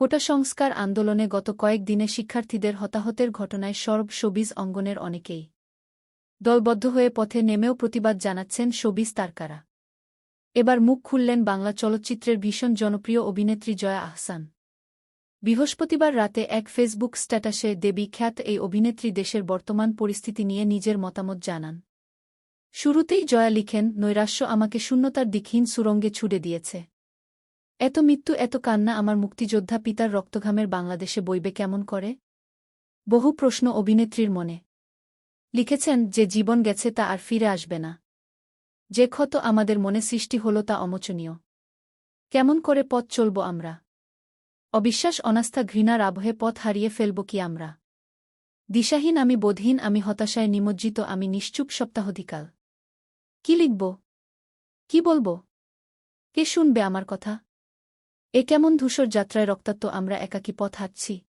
কোটা সংস্কার আন্দোলনে গত কয়েক দিনে শিক্ষার্থীদের হতাহতের ঘটনায় সর্ব শোবিজ অঙ্গনের অনেকেই। দলবদ্ধ হয়ে পথে নেমেও প্রতিবাদ জানাচ্ছেন শোবিজ তারকারা। এবার মুখ খুললেন বাংলা চলচ্চিত্রের ভীষণ জনপ্রিয় অভিনেত্রী জয়া আহসান। বৃহস্পতিবার রাতে এক ফেসবুক স্ট্যাটাসে দেবী খ্যাত এই অভিনেত্রী দেশের বর্তমান পরিস্থিতি নিয়ে নিজের মতামত জানান। শুরুতেই জয়া লিখেন, নৈরাশ্য আমাকে শূন্যতার দিকহীন সুরঙ্গে ছুড়ে দিয়েছে। এত মৃত্যু, এত কান্না আমার মুক্তিযোদ্ধা পিতার রক্তঘামের বাংলাদেশে বইবে কেমন করে? বহু প্রশ্ন অভিনেত্রীর মনে। লিখেছেন, যে জীবন গেছে তা আর ফিরে আসবে না। যে ক্ষত আমাদের মনে সৃষ্টি হল তা অমোচনীয়। কেমন করে পথ চলব আমরা? অবিশ্বাস অনাস্থা ঘৃণার আবহে পথ হারিয়ে ফেলব কি আমরা? দিশাহীন আমি বোধহীন, আমি হতাশায় নিমজ্জিত, আমি নিশ্চুপ সপ্তাহধিকাল কি লিখব? কি বলব? কে শুনবে আমার কথা? এ কেমন ধূসর যাত্রায় রক্তাক্ত আমরা একাকী পথ হাঁটছি।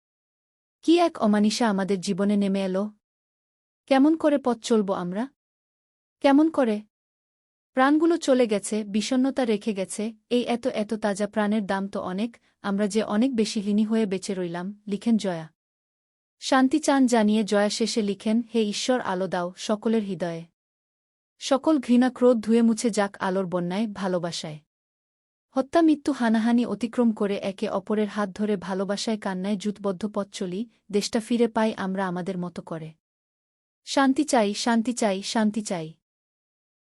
কি এক অমানিসা আমাদের জীবনে নেমে এলো। কেমন করে পথ চলব আমরা? কেমন করে? প্রাণগুলো চলে গেছে বিষণ্নতা রেখে গেছে, এই এত এত তাজা প্রাণের দাম তো অনেক, আমরা যে অনেক বেশি ঋণী হয়ে বেঁচে রইলাম, লিখেন জয়া। শান্তি চান জানিয়ে জয়া শেষে লিখেন, হে ঈশ্বর আলো দাও সকলের হৃদয়ে। সকল ঘৃণা ক্রোধ ধুয়ে মুছে যাক আলোর বন্যায়, ভালোবাসায়। হত্যা মৃত্যু হানাহানি অতিক্রম করে একে অপরের হাত ধরে ভালোবাসায় কান্নায় জুতবদ্ধ পথ চলি, দেশটা ফিরে পাই আমরা আমাদের মতো করে। শান্তি চাই শান্তি চাই শান্তি চাই।